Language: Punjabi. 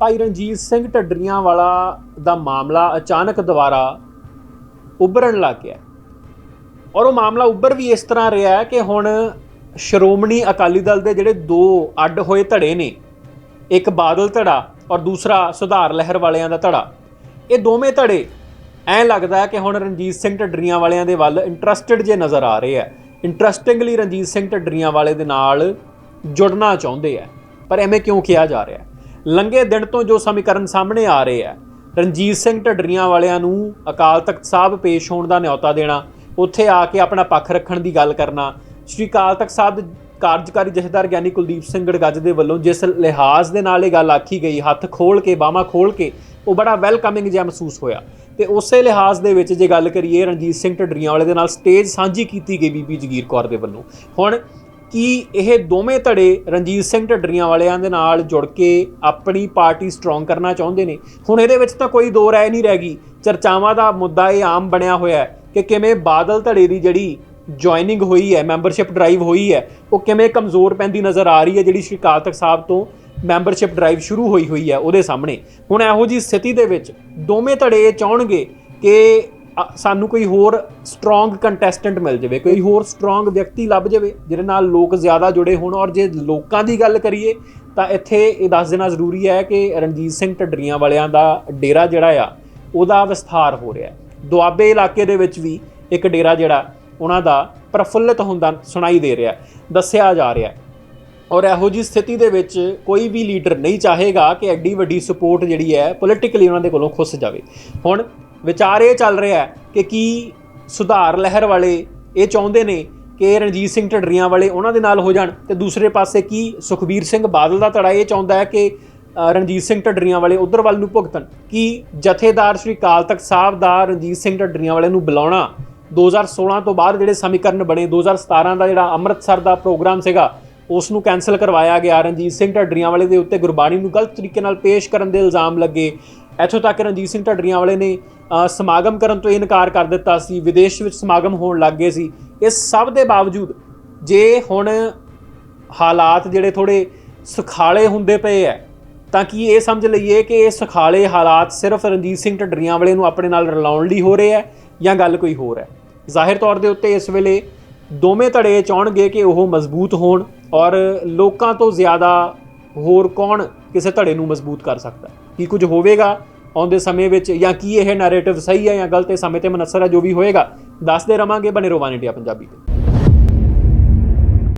ਭਾਈ ਰਣਜੀਤ ਸਿੰਘ ਢੱਡਰੀਆਂ ਵਾਲਾ ਦਾ ਮਾਮਲਾ ਅਚਾਨਕ ਦੁਬਾਰਾ ਉੱਭਰਨ ਲੱਗ ਗਿਆ ਔਰ ਉਹ ਮਾਮਲਾ ਉੱਭਰ ਵੀ ਇਸ ਤਰ੍ਹਾਂ ਰਿਹਾ ਕਿ ਹੁਣ ਸ਼੍ਰੋਮਣੀ ਅਕਾਲੀ ਦਲ ਦੇ ਜਿਹੜੇ ਦੋ ਅੱਡ ਹੋਏ ਧੜੇ ਨੇ, ਇੱਕ ਬਾਦਲ ਧੜਾ ਔਰ ਦੂਸਰਾ ਸੁਧਾਰ ਲਹਿਰ ਵਾਲਿਆਂ ਦਾ ਧੜਾ, ਇਹ ਦੋਵੇਂ ਧੜੇ ਐਂ ਲੱਗਦਾ ਕਿ ਹੁਣ ਰਣਜੀਤ ਸਿੰਘ ਢੱਡਰੀਆਂ ਵਾਲਿਆਂ ਦੇ ਵੱਲ ਇੰਟਰਸਟਿਡ ਜੇ ਨਜ਼ਰ ਆ ਰਹੇ ਆ ਇੰਟਰਸਟਿੰਗਲੀ ਰਣਜੀਤ ਸਿੰਘ ਢੱਡਰੀਆਂ ਵਾਲੇ ਦੇ ਨਾਲ ਜੁੜਨਾ ਚਾਹੁੰਦੇ ਆ ਪਰ ਐਵੇਂ ਕਿਉਂ ਕਿਹਾ ਜਾ ਰਿਹਾ ਹੈ? ਲੰਘੇ ਦਿਨ ਤੋਂ ਜੋ ਸਮੀਕਰਨ ਸਾਹਮਣੇ ਆ ਰਹੇ ਆ ਰਣਜੀਤ ਸਿੰਘ ਢੱਡਰੀਆਂ ਵਾਲਿਆਂ ਨੂੰ ਅਕਾਲ ਤਖਤ ਸਾਹਿਬ ਪੇਸ਼ ਹੋਣ ਦਾ ਨਿਯੋਤਾ ਦੇਣਾ, ਉੱਥੇ ਆ ਕੇ ਆਪਣਾ ਪੱਖ ਰੱਖਣ ਦੀ ਗੱਲ ਕਰਨਾ। ਸ਼੍ਰੀ ਅਕਾਲ ਤਖਤ ਸਾਹਿਬ ਦੇ ਕਾਰਜਕਾਰੀ ਜਥੇਦਾਰ ਗਿਆਨੀ ਕੁਲਦੀਪ ਸਿੰਘ ਗੜਗੱਜ ਦੇ ਵੱਲੋਂ ਜਿਸ ਲਿਹਾਜ਼ ਦੇ ਨਾਲ ਇਹ ਗੱਲ ਆਖੀ ਗਈ, ਹੱਥ ਖੋਲ ਕੇ, ਬਾਹਾਂ ਖੋਲ ਕੇ, ਉਹ ਬੜਾ ਵੈਲਕਮਿੰਗ ਜਿਹਾ ਮਹਿਸੂਸ ਹੋਇਆ। ਤੇ ਉਸੇ ਲਿਹਾਜ਼ ਦੇ ਵਿੱਚ ਜੇ ਗੱਲ ਕਰੀਏ, ਰਣਜੀਤ ਸਿੰਘ ਢੱਡਰੀਆਂ ਵਾਲੇ ਦੇ ਨਾਲ ਸਟੇਜ ਸਾਂਝੀ ਕੀਤੀ ਗਈ ਬੀਬੀ ਜਗੀਰ ਕੌਰ ਦੇ ਵੱਲੋਂ। ਹੁਣ ਕਿ ਇਹ ਦੋਵੇਂ ਧੜੇ ਰਣਜੀਤ ਸਿੰਘ ਢੱਡਰੀਆਂ ਵਾਲਿਆਂ ਦੇ ਨਾਲ ਜੁੜ ਕੇ ਆਪਣੀ ਪਾਰਟੀ ਸਟਰੋਂਗ ਕਰਨਾ ਚਾਹੁੰਦੇ ਨੇ? ਹੁਣ ਇਹਦੇ ਵਿੱਚ ਤਾਂ ਕੋਈ ਦੋ ਰਾਏ ਨਹੀਂ ਰਹਿ ਗਈ। ਚਰਚਾਵਾਂ ਦਾ ਮੁੱਦਾ ਇਹ ਆਮ ਬਣਿਆ ਹੋਇਆ ਹੈ ਕਿ ਕਿਵੇਂ ਬਾਦਲ ਧੜੇ ਦੀ ਜਿਹੜੀ ਜੁਆਇਨਿੰਗ ਹੋਈ ਹੈ ਮੈਂਬਰਸ਼ਿਪ ਡਰਾਈਵ ਹੋਈ ਹੈ, ਉਹ ਕਿਵੇਂ ਕਮਜ਼ੋਰ ਪੈਂਦੀ ਨਜ਼ਰ ਆ ਰਹੀ ਹੈ, ਜਿਹੜੀ ਸ਼੍ਰੀ ਕਾਲ ਤਖਤ ਸਾਹਿਬ ਤੋਂ ਮੈਂਬਰਸ਼ਿਪ ਡਰਾਈਵ ਸ਼ੁਰੂ ਹੋਈ ਹੋਈ ਹੈ ਉਹਦੇ ਸਾਹਮਣੇ। ਹੁਣ ਇਹੋ ਜੀ ਸਥਿਤੀ ਦੇ ਵਿੱਚ ਦੋਵੇਂ ਧੜੇ ਇਹ ਚਾਹਣਗੇ ਕਿ ਸਾਨੂੰ ਕੋਈ ਹੋਰ ਸਟਰੋਂਗ ਕੰਟੈਸਟੈਂਟ ਮਿਲ ਜਾਵੇ, ਕੋਈ ਹੋਰ ਸਟਰੋਂਗ ਵਿਅਕਤੀ ਲੱਭ ਜਾਵੇ, ਜਿਹਦੇ ਨਾਲ ਲੋਕ ਜ਼ਿਆਦਾ ਜੁੜੇ ਹੋਣ ਔਰ ਜੇ ਲੋਕਾਂ ਦੀ ਗੱਲ ਕਰੀਏ, ਤਾਂ ਇੱਥੇ ਇਹ ਦੱਸ ਦੇਣਾ ਜ਼ਰੂਰੀ ਹੈ ਕਿ ਰਣਜੀਤ ਸਿੰਘ ਢੱਡਰੀਆਂ ਵਾਲਿਆਂ ਦਾ ਡੇਰਾ ਜਿਹੜਾ ਆ, ਉਹਦਾ ਵਿਸਥਾਰ ਹੋ ਰਿਹਾ ਹੈ। ਦੁਆਬੇ ਇਲਾਕੇ ਦੇ ਵਿੱਚ ਵੀ ਇੱਕ ਡੇਰਾ ਜਿਹੜਾ, ਉਹਨਾਂ ਦਾ ਪ੍ਰਫੁੱਲਿਤ ਹੁੰਦਾ ਸੁਣਾਈ ਦੇ ਰਿਹਾ ਦੱਸਿਆ ਜਾ ਰਿਹਾ ਔਰ ਇਹੋ ਜੀ ਸਥਿਤੀ ਦੇ ਵਿੱਚ ਕੋਈ ਵੀ ਲੀਡਰ ਨਹੀਂ ਚਾਹੇਗਾ ਕਿ ਐਡੀ ਵੱਡੀ ਸਪੋਰਟ ਜਿਹੜੀ ਹੈ ਪੋਲਿਟਿਕਲੀ ਉਹਨਾਂ ਦੇ ਕੋਲੋਂ ਖੁੱਸ ਜਾਵੇ। ਹੁਣ ਵਿਚਾਰ ਇਹ ਚੱਲ ਰਿਹਾ ਹੈ ਕਿ ਕੀ ਸੁਧਾਰ ਲਹਿਰ ਵਾਲੇ ਇਹ ਚਾਹੁੰਦੇ ਨੇ ਕਿ ਰਣਜੀਤ ਸਿੰਘ ਢੱਡਰੀਆਂ ਵਾਲੇ ਉਹਨਾਂ ਦੇ ਨਾਲ ਹੋ ਜਾਣ ਤੇ ਦੂਸਰੇ ਪਾਸੇ ਕੀ ਸੁਖਬੀਰ ਸਿੰਘ ਬਾਦਲ ਦਾ ਧੜਾ ਇਹ ਚਾਹੁੰਦਾ ਹੈ ਕਿ ਰਣਜੀਤ ਸਿੰਘ ਢੱਡਰੀਆਂ ਵਾਲੇ ਉਧਰ ਵੱਲ ਨੂੰ ਭੁਗਤਣ। ਕੀ ਜਥੇਦਾਰ ਸ਼੍ਰੀ ਅਕਾਲ ਤਖਤ ਸਾਹਿਬ ਦਾ ਰਣਜੀਤ ਸਿੰਘ ਢੱਡਰੀਆਂ ਵਾਲੇ ਨੂੰ ਬੁਲਾਉਣਾ 2016 ਤੋਂ ਬਾਅਦ ਜਿਹੜੇ ਸਮੀਕਰਨ ਬਣੇ 2017 ਦਾ ਜਿਹੜਾ ਅੰਮ੍ਰਿਤਸਰ ਦਾ ਪ੍ਰੋਗਰਾਮ ਸੀਗਾ, ਉਸ ਨੂੰ ਕੈਨਸਲ ਕਰਵਾਇਆ ਗਿਆ। ਰਣਜੀਤ ਸਿੰਘ ਢੱਡਰੀਆਂ ਵਾਲੇ ਦੇ ਉੱਤੇ ਗੁਰਬਾਣੀ ਨੂੰ ਗਲਤ ਤਰੀਕੇ ਨਾਲ ਪੇਸ਼ ਕਰਨ ਦੇ ਇਲਜ਼ਾਮ ਲੱਗੇ। ਇੱਥੋਂ ਤੱਕ ਰਣਜੀਤ ਸਿੰਘ ਢੱਡਰੀਆਂ ਵਾਲੇ ਨੇ ਸਮਾਗਮ ਕਰਨ ਤੋਂ ਇਨਕਾਰ ਕਰ ਦਿੱਤਾ ਸੀ, ਵਿਦੇਸ਼ ਵਿੱਚ ਸਮਾਗਮ ਹੋਣ ਲੱਗ ਗਏ ਸੀ। ਇਸ ਸਭ ਦੇ ਬਾਵਜੂਦ ਜੇ ਹੁਣ ਹਾਲਾਤ ਜਿਹੜੇ ਥੋੜੇ ਸੁਖਾਲੇ ਹੁੰਦੇ ਪਏ ਐ, ਤਾਂ ਕੀ ਇਹ ਸਮਝ ਲਈਏ ਕਿ ਇਹ ਸੁਖਾਲੇ ਹਾਲਾਤ ਸਿਰਫ ਰਣਜੀਤ ਸਿੰਘ ਢੱਡਰੀਆਂ ਵਾਲੇ ਨੂੰ ਆਪਣੇ ਨਾਲ ਰਲਾਉਣ ਲਈ ਹੋ ਰਹੇ ਐ ਜਾਂ ਗੱਲ ਕੋਈ ਹੋਰ ਹੈ ਜ਼ਾਹਿਰ ਤੌਰ ਦੇ ਉੱਤੇ ਇਸ ਵੇਲੇ ਦੋਵੇਂ ਧੜੇ ਚਾਹਣਗੇ ਕਿ ਉਹ ਮਜ਼ਬੂਤ ਹੋਣ ਔਰ ਲੋਕਾਂ ਤੋਂ ਜ਼ਿਆਦਾ ਹੋਰ ਕੌਣ ਕਿਸੇ ਧੜੇ ਨੂੰ ਮਜ਼ਬੂਤ ਕਰ ਸਕਦਾ। ਕੀ ਕੁਝ ਹੋਵੇਗਾ? ਆਉਂਦੇ ਸਮੇਂ ਵਿੱਚ ਜਾਂ ਕੀ ਇਹ ਨੈਰੇਟਿਵ ਸਹੀ ਹੈ ਜਾਂ ਗਲਤ ਹੈ, ਸਮੇਂ ਤੇ ਮਨਸਰ ਹੈ, ਜੋ ਵੀ ਹੋਏਗਾ, ਦੱਸਦੇ ਰਵਾਂਗੇ ਬਣੇ ਰੋਵਾਨ ਇੰਡੀਆ ਪੰਜਾਬੀ ਤੇ।